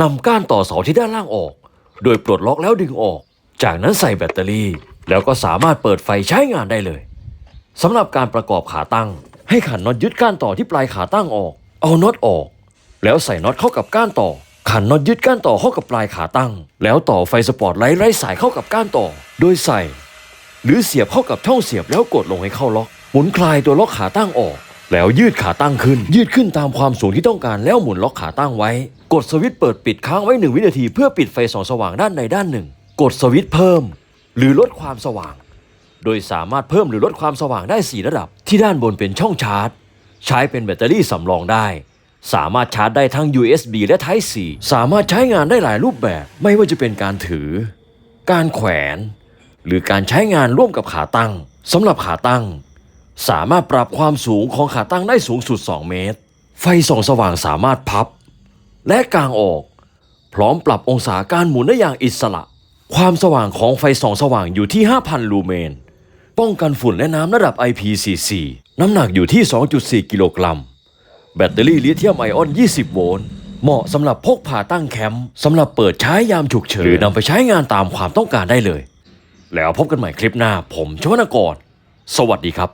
นำก้านต่อเสาที่ด้านล่างออก โดยปลดล็อกแล้วดึงออก จากนั้นใส่แบตเตอรี่ แล้วก็สามารถเปิดไฟใช้งานได้เลยสำหรับการประกอบขาตั้ง ให้ขันน็อตยึดก้านต่อที่ปลายขาตั้งออก เอาน็อตออก แล้วใส่น็อตเข้ากับก้านต่อ ขันน็อตยึดก้านต่อเข้ากับปลายขาตั้ง แล้วต่อไฟสปอตไลท์ไร้สายเข้ากับก้านต่อ โดยใส่ หรือเสียบเข้ากับช่องเสียบแล้วกดลงให้เข้าล็อก หมุนคลายตัวล็อกขาตั้งออก แล้วยืดขาตั้งขึ้น ยืดขึ้นตามความสูงที่ต้องการแล้วหมุนล็อกขาตั้งไว้ กดสวิตช์เปิดปิดค้างไว้หนึ่งวินาทีเพื่อปิดไฟส่องสว่างด้านใดด้านหนึ่ง กดสวิตช์เพิ่ม หรือลดความสว่าง โดยสามารถเพิ่มหรือลดความสว่างได้ 4 ระดับ ที่ด้านบนเป็นช่องชาร์จ ใช้เป็นแบตเตอรี่สำรองได้ สามารถชาร์จได้ทั้ง USB และ Type C สามารถใช้งานได้หลายรูปแบบ ไม่ว่าจะเป็นการถือ การแขวน หรือการใช้งานร่วมกับขาตั้งสำหรับขาตั้ง สามารถปรับความสูงของขาตั้งได้สูงสุด 2 เมตร ไฟส่องสว่างสามารถพับ และกางออก พร้อมปรับองศาการหมุนได้อย่างอิสระ ความสว่างของไฟส่องสว่างอยู่ที่ 5,000 ลูเมน ป้องกันฝุ่นและน้ำระดับ IPCC น้ำหนักอยู่ที่ 2.4 กิโลกรัม แบตเตอรี่ลิเธียมไอออน 20 โวลต์ เหมาะสำหรับพกพาตั้งแคมป์สำหรับเปิดใช้ยามฉุกเฉินหรือนำไปใช้งานตามความต้องการได้เลย แล้วพบกันใหม่คลิปหน้า ผมชวนกรสวัสดีครับ